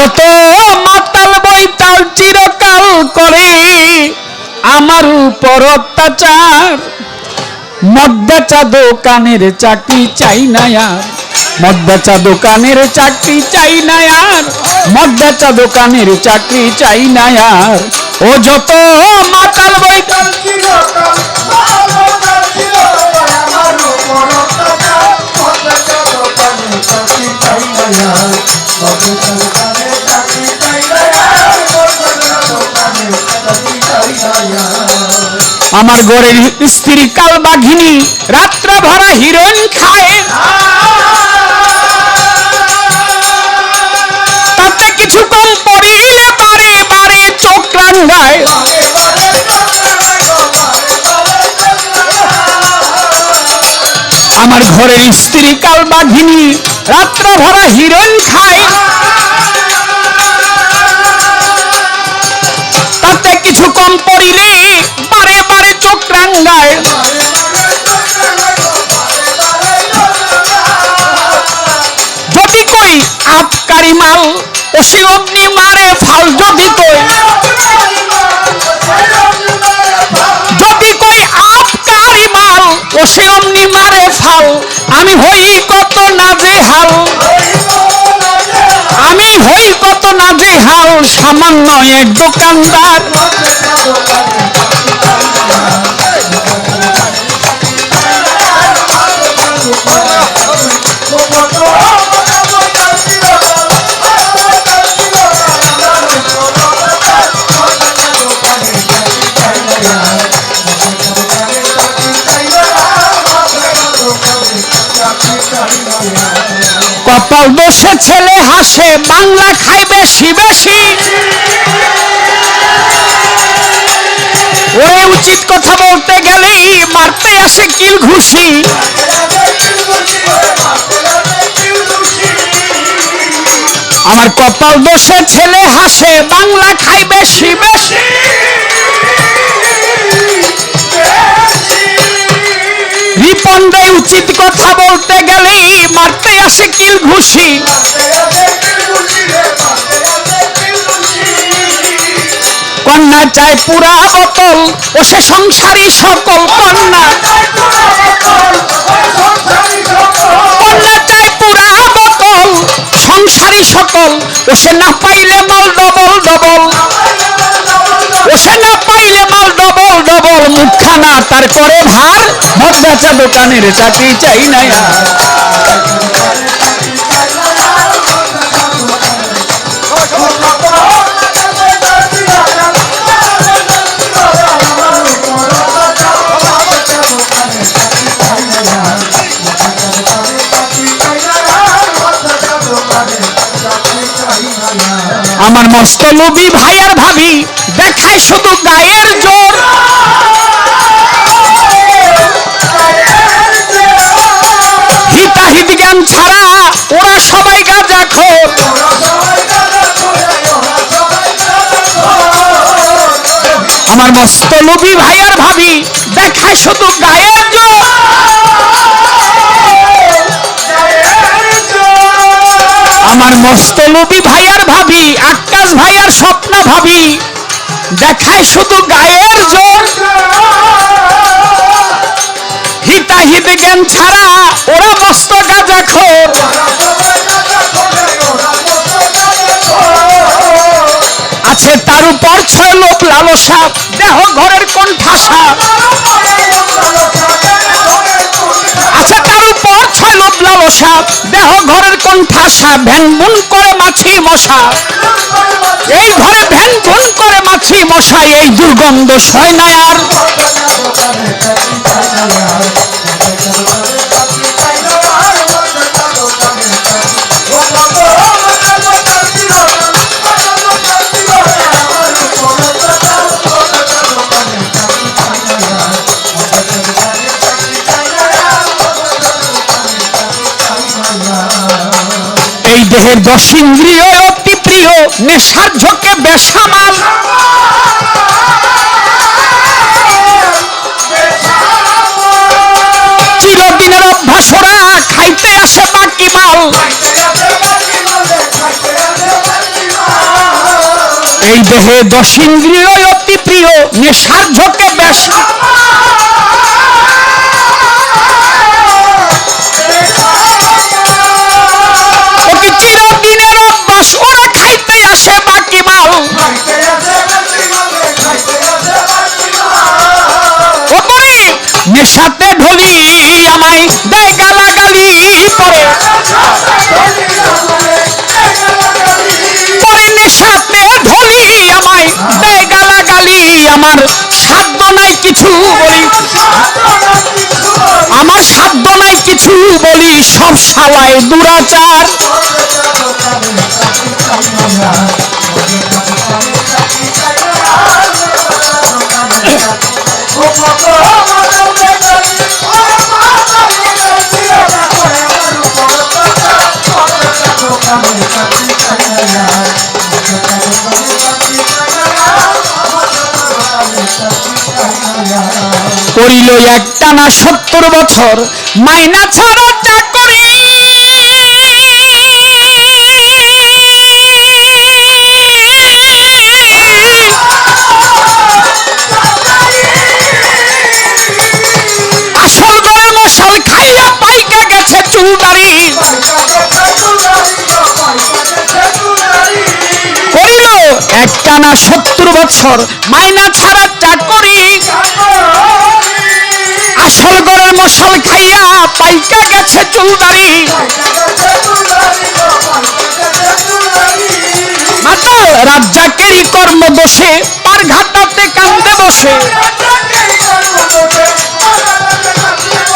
যত মাতাল বৈতাল চিরকাল করে, আমার উপর অত্যাচার। মদ্দাচা দোকানের চাকরি চাই না আর মদ্দাচা দোকানের চাকরি চাই না আর মদ্দাচা দোকানের চাকরি চাই না আর। ও যত মাতাল বৈতাল আমার ঘরের স্ত্রী কাল বাঘিনী রাত্র ভরা হিরোইন খায়। তাতে কিছু কম পড়িলে বারে বারে চোখ আমার ঘরের স্ত্রী কাল বাঘিনী রাত্র ভরা হিরোইন খায়। তাতে কিছু কম পড়িলে ওসি অগ্নি মারে ফাল যদি কই। যদি কই আবকারি মাল ওসি অগ্নি মারে ফাল আমি হই কত নাজে হাল। আমি হই কত নাজে হাল। সামান্য এক দোকানদার। বসে ছেলে হাসে, বাংলা খাই বেশি বেশি উচিত কথা বলতে গেলেই মারতে আসে কিল ঘুষি। আমার কপাল বসে ছেলে হাসে, বাংলা খাই বেশি বেশি উচিত কথা বলতে গেলেই মারতে আসে কিল ঘুষি। কন্যা চায় পুরা বোতল ও সে সংসারী সকল কন্যা। কন্যা চায় পুরা বোতল সংসারী সকল, ও সে না পাইলে মাল ডবল মুখখানা তার করে ভার, মদ বেচা দোকানের চাকরি চাই না আমার মস্ত লোভী ভাই আর ভাবি, দেখায় শুধু গায়ের জোর। ছাড়া ওরা সবাই গাঁজা খোর। আমার মস্ত লোভী ভাই আর ভাবি, দেখায় শুধু গায়ের আমার মস্ত লোভী ভাই আর ভাবি, আকাশ ভাই আর স্বপ্ন ভাবি, দেখায় শুধু গায়ের জোর। হিতাহিত জ্ঞান ছাড়া খোর আছে তার উপর ছয় লোক লালসা, দেহ ঘরের কণ্ঠাসা। আছে তার উপর ছয় লোক লালসা, দেহ ঘরের কণ্ঠাসা ভ্যান বুন করে মাছি মশা। এই ঘরে ভ্যান বুন করে মাছি মশা এই দুর্গন্ধ সয় না আর। এই দেহের দশ ইন্দ্রিয় অতি প্রিয়, নেশার বেসামাল চিরদিনের অভ্যাস খাইতে আসে বাকি মাল। এই দেহে দশ ইন্দ্রিয় অতি প্রিয়, নেশার ঝোঁকে বেশ। নেশাতে ঢলি আমায় দেয় গালাগালি পরে। পরে নেশাতে ঢলি আমায় দেয় গালাগালি আমার সাধ্য নাই কিছু বলি। আমার সাধ্য নাই কিছু বলি, সব শালায় দুরাচার। করিল একটানা সত্তর বছর, মাইনা ছাড়া চাকরি আসল গড়ে মশাল খাইয়া পাইকা গেছে চুলদারি। করিল একটানা সত্তর বছর, মাইনা ছাড়া চাকরি আসল গড়ের মশাল খাইয়া পাইকা গেছে চুলদারি। রাজ্জাকেরই কর্ম বসে পার ঘাটাতে কান্দে বসে।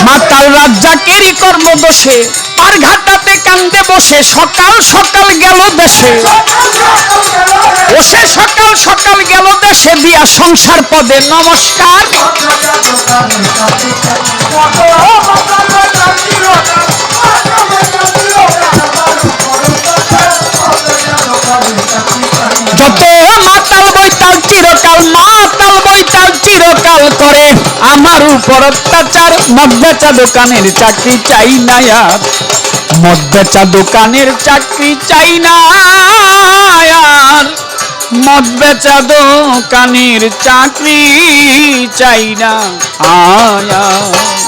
মাতাল রাজ্জাকেরই কর্ম দোষে পার ঘাটাতে কান্দে বসে, সকাল সকাল গেল দেশে। বসে সকাল সকাল গেল দেশে, দিয়া সংসার পদে নমস্কার। আমার উপর অত্যাচার মদ দোকানের চাকরি চাই না আর। মদ দোকানের চাকরি চাই না আর। মদ বেচা দোকানের চাকরি চাই না আয়া